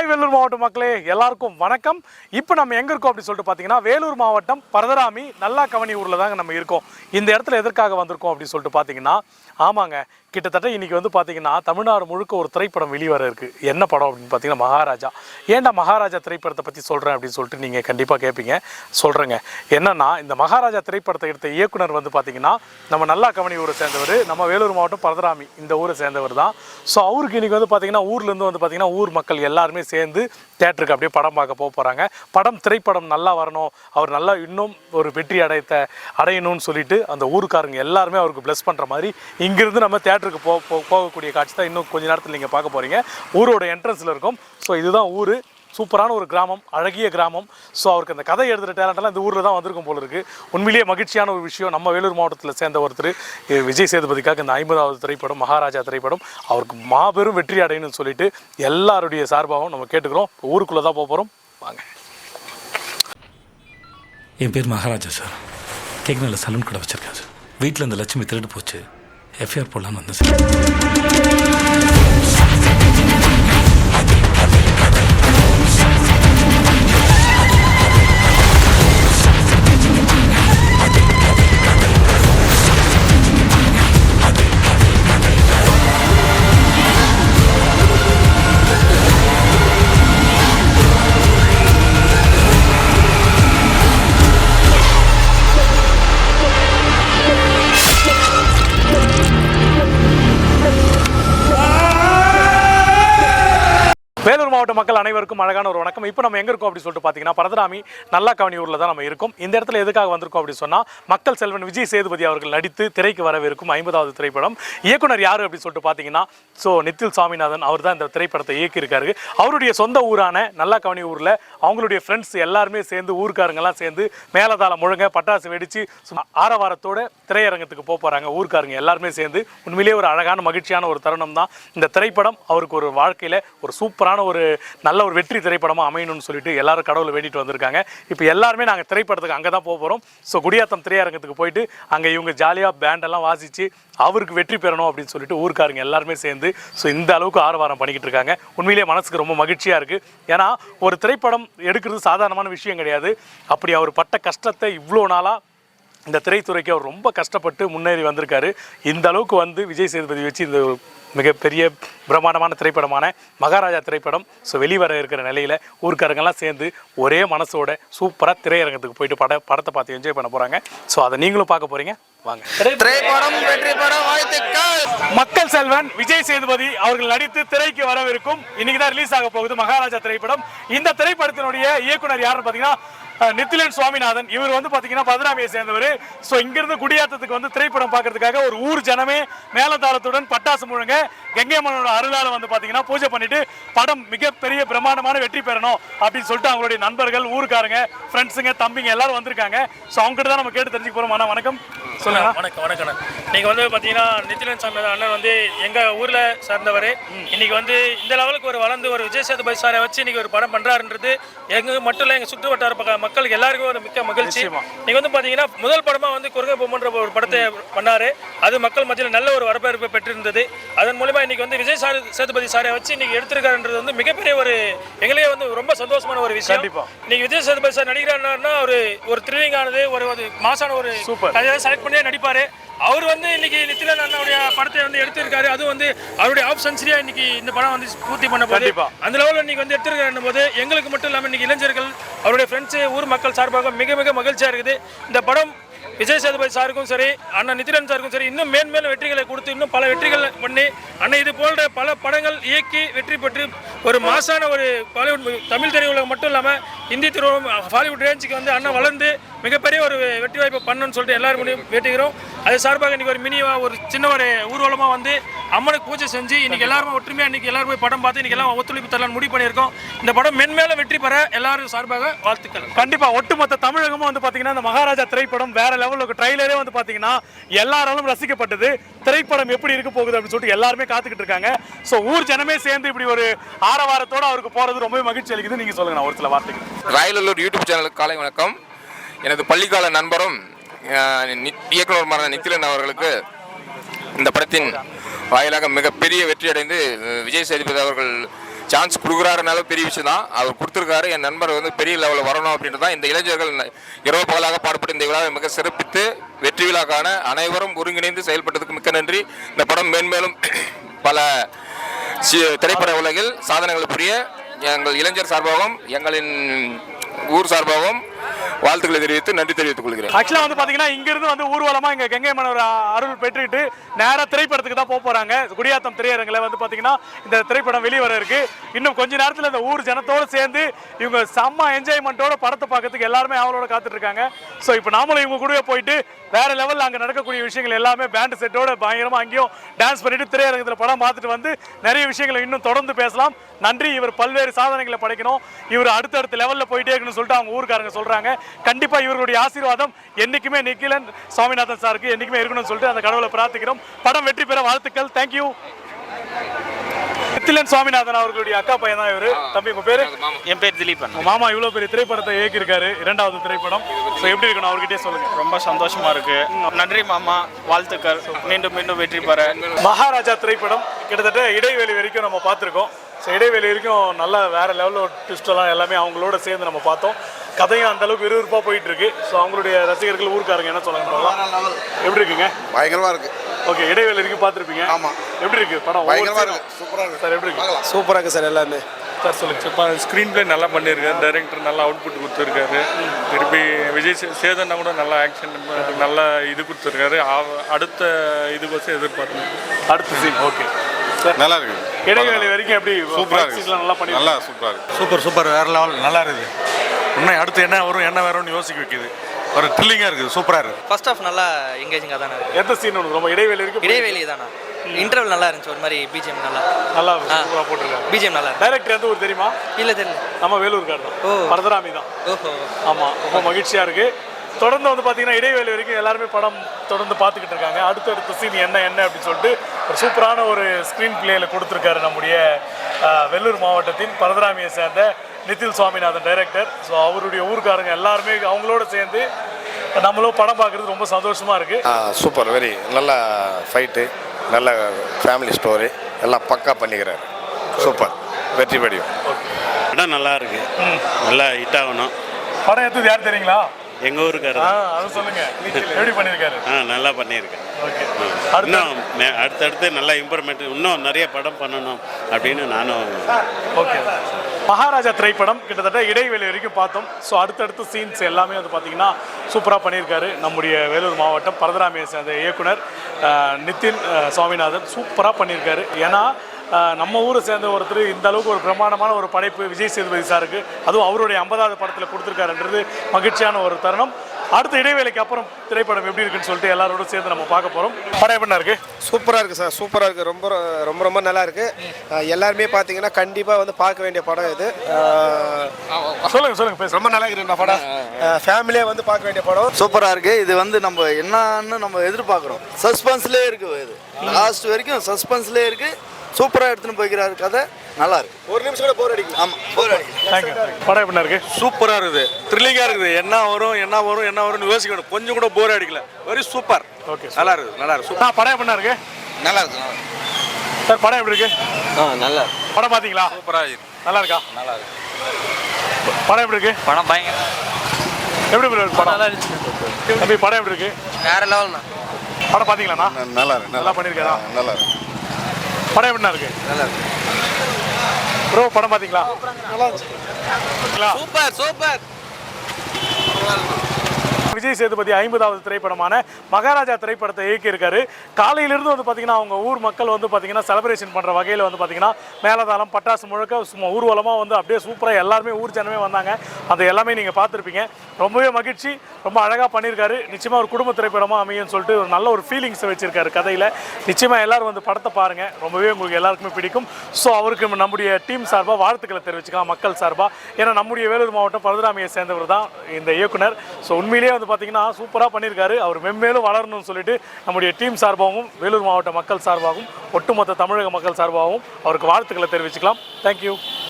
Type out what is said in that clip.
Hi Vellore மாவட்ட மக்களே எல்லாருக்கும் வணக்கம். இப்போ நம்ம எங்கே இருக்கோம் அப்படின்னு சொல்லிட்டு பார்த்தீங்கன்னா வேலூர் மாவட்டம் பரதராமி நல்லா கவனி ஊரில் தாங்க நம்ம இருக்கோம். இந்த இடத்துல எதற்காக வந்திருக்கோம் அப்படின்னு சொல்லிட்டு பார்த்தீங்கன்னா ஆமாங்க. கிட்டத்தட்ட இன்னைக்கு வந்து பார்த்தீங்கன்னா தமிழ்நாடு முழுக்க ஒரு திரைப்படம் வெளிவர இருக்கு. என்ன படம் அப்படின்னு பார்த்தீங்கன்னா மகாராஜா. ஏன்டா மகாராஜா திரைப்படத்தை பற்றி சொல்கிறேன் அப்படின்னு சொல்லிட்டு நீங்கள் கண்டிப்பாக கேட்பீங்க சொல்கிறேங்க என்னன்னா இந்த மகாராஜா திரைப்படத்தை எடுத்த இயக்குனர் வந்து பார்த்தீங்கன்னா நம்ம நல்லா கவனி ஊரை சேர்ந்தவர் நம்ம வேலூர் மாவட்டம் பரதராமி இந்த ஊரை சேர்ந்தவர் தான். ஸோ அவருக்கு இன்றைக்கி வந்து பார்த்தீங்கன்னா ஊர்லேருந்து வந்து பார்த்தீங்கன்னா ஊர் மக்கள் எல்லாருமே சேர்ந்து தேட்டருக்கு அப்படியே படம் பார்க்க போக போகிறாங்க படம் திரைப்படம் நல்லா வரணும். அவர் நல்லா இன்னும் ஒரு வெற்றி அடைத்த அடையணும்னு சொல்லிட்டு அந்த ஊருக்காரங்க எல்லாருமே அவருக்கு ப்ளஸ் பண்ணுற மாதிரி இங்கிருந்து நம்ம தேட்டருக்கு போ போகக்கூடிய காட்சி தான் இன்னும் கொஞ்ச நேரத்தில் நீங்கள் பார்க்க போகிறீங்க ஊரோட என்ட்ரன்ஸில் இருக்கும். ஸோ இதுதான் ஊர். சூப்பரான ஒரு கிராமம் அழகிய கிராமம். ஸோ அவருக்கு அந்த கதை எழுதுகிற டேலண்டெல்லாம் இந்த ஊரில் தான் வந்திருக்கும் போல இருக்குது உண்மையிலேயே மகிழ்ச்சியான ஒரு விஷயம். நம்ம வேலூர் மாவட்டத்தில் சேர்ந்த ஒருத்தர் விஜய் சேதுபதிக்காக இந்த ஐம்பதாவது திரைப்படம் மகாராஜா திரைப்படம் அவருக்கு மாபெரும் வெற்றி அடையணும்னு சொல்லிட்டு எல்லாருடைய சார்பாகவும் நம்ம கேட்டுக்கிறோம். ஊருக்குள்ளே தான் போக போகிறோம் வாங்க. என் பேர் மகாராஜா சார். கேக்னரில் சலூன் கடை வச்சுருக்கேன் சார் வீட்டில் இந்த லட்சுமி திருட்டு போச்சு. எஃப்ஐஆர் போடலான்னு வந்தேன் சார். அனைவருக்கும் அழகான ஒரு வணக்கம். இப்போ நம்ம எங்க இருக்கோம் அப்படின்னு சொல்லிட்டு பார்த்தீங்கன்னா பரதராமி நல்லா கவனியூரில் தான் நம்ம இருக்கோம். இந்த இடத்துல எதுக்காக வந்திருக்கோம் அப்படின்னு சொன்னால் மக்கள் செல்வன் விஜய் சேதுபதி அவர்கள் நடித்து திரைக்கு வரவிருக்கும் ஐம்பதாவது திரைப்படம். இயக்குனர் யார் அப்படின்னு சொல்லிட்டு பார்த்தீங்கன்னா ஸோ நித்தில் சுவாமிநாதன் அவர் தான் இந்த திரைப்படத்தை இயக்கியிருக்காரு. அவருடைய சொந்த ஊரான நல்லா கவனி ஊரில் அவங்களுடைய ஃப்ரெண்ட்ஸ் எல்லாருமே சேர்ந்து ஊருக்காரங்கெல்லாம் சேர்ந்து மேலதாளம் முழங்க பட்டாசு வெடிச்சு ஆரவாரத்தோட திரையரங்கத்துக்கு போக போகிறாங்க ஊருக்காரங்க எல்லாருமே சேர்ந்து. உண்மையிலேயே ஒரு அழகான மகிழ்ச்சியான ஒரு தருணம் தான் இந்த திரைப்படம். அவருக்கு ஒரு வாழ்க்கையில் ஒரு சூப்பரான ஒரு நல்ல ஒரு வெற்றி திரைப்படமாக அமையணும்னு சொல்லிட்டு எல்லாரும் கடவுளை வேண்டிட்டு வந்திருக்காங்க. இப்போ எல்லாருமே நாங்கள் திரைப்படத்துக்கு அங்கே தான் போக போகிறோம் ஸோ குடியாத்தம் திரையரங்கத்துக்கு போயிட்டு அங்கே இவங்க ஜாலியாக பேண்டெல்லாம் வாசித்து அவருக்கு வெற்றி பெறணும் அப்படின்னு சொல்லிட்டு ஊர்க்காரங்க எல்லாருமே சேர்ந்து ஸோ இந்த அளவுக்கு ஆரவாரம் பண்ணிக்கிட்டு இருக்காங்க. உண்மையிலேயே மனசுக்கு ரொம்ப மகிழ்ச்சியாக இருக்குது ஏன்னா ஒரு திரைப்படம் எடுக்கிறது சாதாரணமான விஷயம் கிடையாது. அப்படி அவர் பட்ட கஷ்டத்தை இவ்வளோ நாளாக இந்த திரைத்துறைக்கு அவர் ரொம்ப கஷ்டப்பட்டு முன்னேறி வந்திருக்காரு. இந்த அளவுக்கு வந்து விஜய் சேதுபதி வச்சு இந்த மிகப்பெரிய பிரம்மாண்டமான திரைப்படமான மகாராஜா திரைப்படம். ஸோ வெளிவர இருக்கிற நிலையில் ஊர்க்காரங்கெல்லாம் சேர்ந்து ஒரே மனசோட சூப்பராக திரையரங்கத்துக்கு போயிட்டு பட படத்தை பார்த்து என்ஜாய் பண்ண போகிறாங்க ஸோ அதை நீங்களும் பார்க்க போகிறீங்க வாங்க. திரைப்படம் வெற்றி பெற வாழ்த்துக்கள். மக்கள் செல்வன் விஜய் சேதுபதி அவர்கள் நடித்து திரைக்கு வரவிருக்கும். இன்னைக்கு தான் ரிலீஸ் ஆக போகுது மகாராஜா திரைப்படம். இந்த திரைப்படத்தினுடைய இயக்குனர் யாருன்னு பார்த்தீங்கன்னா நித்திலன் சுவாமிநாதன். இவர் வந்து பார்த்தீங்கன்னா பதராமியை சேர்ந்தவர். ஸோ இங்கிருந்து குடியாத்தத்துக்கு வந்து திரைப்படம் பார்க்கறதுக்காக ஒரு ஊர் ஜனமே மேலதாளத்துடன் பட்டாசு முழங்க கங்கையம்மனோட அருளால வந்து பார்த்தீங்கன்னா பூஜை பண்ணிட்டு படம் மிகப்பெரிய பிரம்மாண்டமான வெற்றி பெறணும் அப்படின்னு சொல்லிட்டு அவங்களுடைய நண்பர்கள் ஊருக்காரங்க ஃப்ரெண்ட்ஸுங்க தம்பிங்க எல்லாரும் வந்திருக்காங்க. ஸோ அவங்ககிட்ட தான் நம்ம கேட்டு தெரிஞ்சுக்க அண்ணா வணக்கம். சொல்லுங்க. வணக்கம் வணக்கம் நீங்கள் வந்து பார்த்தீங்கன்னா நித்திலன் சாமி அண்ணன் வந்து எங்கள் ஊரில் சார்ந்தவர். இன்னைக்கு வந்து இந்த லெவலுக்கு ஒரு வளர்ந்து ஒரு விஜய் சேதுபதி சாரை வச்சு இன்னைக்கு ஒரு படம் பண்ணுறாருன்றது எங்க மட்டும் இல்லை எங்கள் சுற்று வட்டார மக்களுக்கு எல்லாருக்கும் ஒரு மிக்க மகிழ்ச்சி. நீங்கள் வந்து பார்த்தீங்கன்னா முதல் படமாக வந்து குறுங்க பொம்மன்ற ஒரு படத்தை பண்ணாரு அது மக்கள் மத்தியில் நல்ல ஒரு வரவேற்பு பெற்றிருந்தது அதன் மூலிமா இன்னைக்கு வந்து விஜய் சார் சேதுபதி சாரை வச்சு இன்னைக்கு எடுத்திருக்காருன்றது வந்து மிகப்பெரிய ஒரு எங்களே வந்து ரொம்ப சந்தோஷமான ஒரு விஷயம். இன்னைக்கு விஜய் சேதுபதி சார் நடிக்கிறாருன்னா ஒரு ஒரு த்ரில்லிங் ஆனது ஒரு மாசான ஒரு. கதையை செலக்ட் பண்ணியே நடிப்பாரு அவர் வந்து இன்னைக்கு நித்திலன் அண்ணாவுடைய படத்தை வந்து எடுத்திருக்காரு. அதுவும் வந்து அவருடைய ஆஃப் சென்ச்சுரியா இன்னைக்கு இந்த படம் வந்து பூர்த்தி பண்ண போது. அந்த லெவலில் இன்னைக்கு வந்து எடுத்திருக்காரு போது எங்களுக்கு மட்டும் இல்லாமல் இன்னைக்கு இளைஞர்கள் அவருடைய ஃப்ரெண்ட்ஸு ஊர் மக்கள் சார்பாக மிக மிக மகிழ்ச்சியாக இருக்குது. இந்த படம் விஜய் சேதுபதி சாருக்கும் சரி அண்ணன் நிதிரன் சாருக்கும் சரி இன்னும் மேன்மேலும் வெற்றிகளை கொடுத்து இன்னும் பல வெற்றிகள் பண்ணி அண்ணன் இது போன்ற பல படங்கள் இயக்கி வெற்றி பெற்று ஒரு மாசான ஒரு பாலிவுட் தமிழ் திரையுலகம் மட்டும் இல்லாமல் இந்தி திரையுலகம் ஹாலிவுட் ரேஞ்சுக்கு வந்து அண்ணன் வளர்ந்து மிகப்பெரிய ஒரு வெற்றி வாய்ப்பை பண்ணணும்னு சொல்லிட்டு எல்லாரும் முடியும் வேட்டுகிறோம். அது சார்பாக இன்னைக்கு ஒரு மினிவா ஒரு சின்ன ஒரு ஊர்வலமாக வந்து அம்மனுக்கு பூஜை செஞ்சு இன்னைக்கு எல்லாருமே ஒற்றுமையாக இன்னைக்கு எல்லாரும் போய் படம் பார்த்து இன்னைக்கு எல்லாம் ஒத்துழைப்பு தரலாம்னு முடிவு பண்ணியிருக்கோம். இந்த படம் மென்மேலும் வெற்றி பெற எல்லாரும் சார்பாக வாழ்த்துக்கள். கண்டிப்பா ஒட்டுமொத்த தமிழகமும் வந்து பாத்தீங்கன்னா இந்த மகாராஜா திரைப்படம் வேற லெவலுக்கு ட்ரைலரே வந்து பாத்தீங்கன்னா எல்லாராலும் ரசிக்கப்பட்டது. திரைப்படம் எப்படி இருக்க போகுது அப்படின்னு சொல்லிட்டு எல்லாருமே காத்துக்கிட்டு இருக்காங்க. ஸோ ஊர் ஜனமே சேர்ந்து இப்படி ஒரு ஆரவாரத்தோட அவருக்கு போறது ரொம்பவே மகிழ்ச்சி அளிக்குது. நீங்க சொல்லுங்க நான் ஒரு சில வார்த்தைகள். ராயலூர் யூடியூப் சேனலுக்கு காலை வணக்கம். எனது பள்ளிக்கால நண்பரும் இயக்குநருமான நித்திலன் அவர்களுக்கு இந்த படத்தின் வாயிலாக மிகப்பெரிய வெற்றி அடைந்து விஜய் சேதுபதி அவர்கள் சான்ஸ் கொடுக்குறாருனாலும் பெரிய விஷயம் தான். அவர் கொடுத்துருக்காரு. என் நண்பர் வந்து பெரிய லெவலில் வரணும் அப்படின்றது தான். இந்த இளைஞர்கள் இரவு பகலாக பாடுபட்டு இந்த விழாவை மிக சிறப்பித்து வெற்றி விழாக்கான அனைவரும் ஒருங்கிணைந்து செயல்பட்டதுக்கு மிக்க நன்றி. இந்த படம் மேன்மேலும் பல திரைப்பட உலகில் சாதனைகள் புரிய எங்கள் இளைஞர் சார்பாகவும் எங்களின் ஊர் சார்பாகவும் வாழ்த்துக்களை தெரிவித்து நன்றி தெரிவித்துக் கொள்கிறேன். ஆக்சுவலாக வந்து பார்த்தீங்கன்னா இங்கிருந்து வந்து ஊர்வலமாக இங்கே கங்கை மன்னவர் அருள் பெற்றுக்கிட்டு நேராக திரைப்படத்துக்கு தான் போக போகிறாங்க குடியாத்தம் திரையரங்கில் வந்து பார்த்தீங்கன்னா இந்த திரைப்படம் வெளியே வர இருக்கு. இன்னும் கொஞ்ச நேரத்தில் இந்த ஊர் ஜனத்தோடு சேர்ந்து இவங்க செம்ம என்ஜாய்மெண்ட்டோட படத்தை பார்க்கறதுக்கு எல்லாருமே அவளோட காத்துட்டு இருக்காங்க ஸோ இப்போ நாமளும் இவங்க கூடவே போயிட்டு வேற லெவலில் அங்கே நடக்கக்கூடிய விஷயங்கள் எல்லாமே பேண்ட் செட்டோட பயங்கரமாக அங்கேயும் டான்ஸ் பண்ணிட்டு திரையரங்கத்தில் படம் பார்த்துட்டு வந்து நிறைய விஷயங்களை இன்னும் தொடர்ந்து பேசலாம். நன்றி. இவர் பல்வேறு சாதனைகளை படைக்கணும். இவர் அடுத்தடுத்த லெவலில் போயிட்டே இருக்கணும்னு சொல்லிட்டு அவங்க ஊருக்காரங்க சொல்றாங்க. கண்டிப்பா இவர்களுடைய ஆசீர்வாதம் என்னைக்குமே நிக்கிலன் சுவாமிநாதன் சாருக்கு என்னைக்குமே இருக்கணும்னு சொல்லிட்டு அந்த கடவுளை பிரார்த்திக்கிறோம். படம் வெற்றி பெற வாழ்த்துக்கள். தேங்க்யூ நித்திலன் சுவாமிநாதன் அவர்களுடைய அக்கா பையன் தான் இவரு. தம்பி உங்க பேரு? என் பேர் திலீபன். உங்க மாமா இவ்வளவு பெரிய திரைப்படத்தை இயக்கியிருக்காரு. இரண்டாவது திரைப்படம். ஸோ எப்படி இருக்கணும்? அவர்கிட்டயே சொல்லுங்க. ரொம்ப சந்தோஷமா இருக்கு. நன்றி மாமா. வாழ்த்துக்கள். மீண்டும் மீண்டும் வெற்றி பெற. மகாராஜா திரைப்படம் கிட்டத்தட்ட இடைவெளி வரைக்கும் நம்ம பார்த்துருக்கோம். ஸோ இடைவெளி வரைக்கும் நல்ல வேற லெவலில் ட்விஸ்டெல்லாம் எல்லாமே அவங்களோட சேர்ந்து நம்ம பார்த்தோம். கதையும் அந்த அளவுக்கு விறுவிறுப்பாக போயிட்டு இருக்கு ஸோ அவங்களுடைய ரசிகர்கள் ஊருக்காரங்க என்ன சொல்லுங்க எப்படி இருக்குங்க? பயங்கரமா இருக்கு. ஓகே இடைவெளி வரைக்கும் பார்த்துருப்பீங்க. ஆமா. எப்படி இருக்கு? படம் பயங்கரமா இருக்கு. சூப்பரா இருக்கு. சார் எப்படி இருக்கு? சூப்பரா இருக்கு சார் எல்லாமே. சார் சொல்லுங்க. ஸ்க்ரீன் பிளே நல்லா பண்ணியிருக்காரு டைரக்டர் நல்லா அவுட்புட் கொடுத்துருக்காரு. திருப்பி விஜய் சே- சேதனா கூட நல்லா ஆக்ஷன் நல்லா இது கொடுத்துருக்காரு. அடுத்த இது பஸ் எதிர்பார்த்தேன் அடுத்த சீன் ஓகே சார் நல்லா இருக்கு. இடைவெளி வரைக்கும் எப்படி சூப்பரா fight scenes எல்லாம் நல்லா பண்ணி நல்லா சூப்பரா இருக்கு. Super super. வேற லெவல் நல்லா இருக்குது. இன்னும் அடுத்து என்ன வரும் என்ன வரும்னு யோசிக்க வைக்குது. ஒரு த்ரில்லிங்காக இருக்குது. சூப்பராக இருக்குது. ஃபர்ஸ்ட் ஆஃப் நல்லா எங்கேஜிங்காக தானே இருக்கு. எந்த சீன் உனக்கு ரொம்ப இடைவெளி வரைக்கும் இடைவேளி தானே? இன்டர்வல் நல்லா இருந்துச்சு. ஒரு மாதிரி பிஜிஎம் நல்லா. நல்லா. சூப்பராக போட்டிருக்காங்க. பிஜிஎம் நல்லா இருக்கு. டைரக்டர் எந்த ஊர் தெரியுமா? இல்லை தெரியல. நம்ம வேலூர்கார் தான். ஓ. பரதராமி தான். ஓஹோ. ஆமாம் ரொம்ப மகிழ்ச்சியாக இருக்கு. தொடர்ந்து வந்து பார்த்தீங்கன்னா இடைவேளை வரைக்கும் எல்லாருமே படம் தொடர்ந்து பார்த்துக்கிட்டு இருக்காங்க. அடுத்தடுத்த சீன் என்ன என்ன அப்படின்னு சொல்லிட்டு ஒரு சூப்பரான ஒரு ஸ்க்ரீன் பிளேல கொடுத்துருக்காரு நம்முடைய வெள்ளூர் மாவட்டத்தின் பரதராமியை சேர்ந்த நிதில் சுவாமிநாதன் டைரக்டர் ஸோ அவருடைய ஊருக்காரங்க எல்லாருமே அவங்களோட சேர்ந்து நம்மளும் படம் பார்க்குறது ரொம்ப சந்தோஷமா இருக்கு. சூப்பர் வெரி நல்ல ஃபைட்டு நல்ல ஃபேமிலி ஸ்டோரி எல்லாம் பக்கா பண்ணிக்கிறாரு. சூப்பர் வெற்றி படியும். இடம் நல்லா இருக்கு. நல்லா ஹிட் ஆகணும். படம் எடுத்தது யார் தெரியுங்களா? எங்கள் ஊருக்காரர் அது சொல்லுங்க. எப்படி பண்ணியிருக்காரு ஆ நல்லா பண்ணியிருக்கேன் ஓகே. அடுத்த? இன்னும் மே- அடுத்தடுத்து நல்லா இம்ப்ரூவ்மெண்ட் இன்னும் நிறைய படம் பண்ணணும் அப்படின்னு நானும் ஓகே. மகாராஜா திரைப்படம் கிட்டத்தட்ட இடைவெளி வரைக்கும் பார்த்தோம். ஸோ அடுத்தடுத்த சீன்ஸ் எல்லாமே வந்து பார்த்தீங்கன்னா சூப்பராக பண்ணியிருக்காரு. நம்முடைய வேலூர் மாவட்டம் பரதராமியை சேர்ந்த இயக்குனர் அஹ், நிதின் அஹ், சுவாமிநாதன் சூப்பராக பண்ணியிருக்காரு. ஏன்னா நம்ம ஊரை சேர்ந்த ஒருத்தர் இந்த அளவுக்கு ஒரு பிரமாண்டமான ஒரு படைப்பு விஜய் சேதுபதி சாருக்கு அதுவும் அவருடைய ஐம்பதாவது படத்தில் கொடுத்துருக்காருன்றது மகிழ்ச்சியான ஒரு தருணம். அடுத்த இடைவேளைக்கு அப்புறம் திரைப்படம் எப்படி இருக்குன்னு சொல்லிட்டு எல்லாரோட சேர்ந்து நம்ம பார்க்க போகிறோம் படம் எப்படி இருக்கு? சூப்பராக இருக்குது சார் சூப்பராக இருக்குது ரொம்ப ரொம்ப ரொம்ப நல்லா இருக்குது எல்லாருமே பார்த்தீங்கன்னா கண்டிப்பாக வந்து பார்க்க வேண்டிய படம் இது. சொல்லுங்க சொல்லுங்க ரொம்ப நல்லா இருக்குது படம். ஃபேமிலியாக வந்து பார்க்க வேண்டிய படம். சூப்பராக இருக்கு. இது வந்து நம்ம என்னன்னு நம்ம எதிர்பார்க்குறோம். சஸ்பென்ஸ்லேயே இருக்கு இது. லாஸ்ட் வரைக்கும் சஸ்பென்ஸ்லேயே இருக்கு. சூப்பராக எடுத்துன்னு போய்க்கிறாரு கதை. நல்லா இருக்கு. ஒரு நிமிஷம் கூட போர் அடிக்கல. ஆமாம் போர் தேங்க்யூ படம் எப்படி இருக்கு? சூப்பராக இருக்குது. த்ரில்லிங்காக இருக்குது. என்ன வரும் என்ன வரும் என்ன வரும்னு யோசிக்கணும் கொஞ்சம் கூட போர் அடிக்கல. வெரி சூப்பர் ஓகே நல்லா இருக்குது நல்லா இருக்கு நான் படம் எப்படி இருக்கு? நல்லா இருக்கு சார் படம் எப்படி இருக்கு? ஆ நல்லா படம் பாத்தீங்களா? சூப்பராக இருக்கு நல்லா இருக்கா? நல்லா இருக்கு படம் எப்படி இருக்கு? படம் பயங்கர. எப்படி இருக்கு படம்? நல்லா இருந்துச்சு. தம்பி படம் எப்படி இருக்கு? வேற லெவல்ண்ணா படம் பாத்தீங்களாண்ணா? நல்லா இருக்கு நல்லா பண்ணியிருக்காரா? நல்லா இருக்கு. படம் எப்படிண்ணா இருக்கு? நல்லா இருக்கு. ப்ரோ படம் பாத்தீங்களா? நல்லா இருந்துச்சு சூப்பர் சூப்பர். விஜய் சேதுபதி ஐம்பதாவது திரைப்படமான மகாராஜா திரைப்படத்தை இயக்கியிருக்காரு. காலையிலிருந்து வந்து பார்த்தீங்கன்னா அவங்க ஊர் மக்கள் வந்து பார்த்தீங்கன்னா செலிப்ரேஷன் பண்ணுற வகையில் வந்து பார்த்தீங்கன்னா மேலதாளம் பட்டாசு முழுக்க சும்மா ஊர்வலமாக வந்து அப்படியே சூப்பராக எல்லாருமே ஊர் ஜனமே வந்தாங்க. அது எல்லாமே நீங்கள் பார்த்துருப்பீங்க. ரொம்பவே மகிழ்ச்சி. ரொம்ப அழகாக பண்ணியிருக்காரு. நிச்சயமாக ஒரு குடும்ப திரைப்படமாக அமையும்னு சொல்லிட்டு ஒரு நல்ல ஒரு ஃபீலிங்ஸை வச்சிருக்காரு கதையில். நிச்சயமாக எல்லோரும் வந்து படத்தை பாருங்கள் ரொம்பவே உங்களுக்கு எல்லாருக்குமே பிடிக்கும். ஸோ அவருக்கு நம்முடைய டீம் சார்பாக வாழ்த்துக்களை தெரிவிச்சுக்கலாம் மக்கள் சார்பாக ஏன்னா நம்முடைய வேலூர் மாவட்டம் பரதுராமியை சேர்ந்தவர் தான் இந்த இயக்குனர். ஸோ உண்மையிலேயே வந்து பார்த்திங்கன்னா சூப்பராக பண்ணியிருக்காரு. அவர் மென்மேலும் வளரணும்னு சொல்லிட்டு நம்முடைய டீம் சார்பாகவும் வேலூர் மாவட்ட மக்கள் சார்பாகவும் ஒட்டுமொத்த தமிழக மக்கள் சார்பாகவும் அவருக்கு வாழ்த்துக்களை தெரிவிச்சுக்கலாம். தேங்க்யூ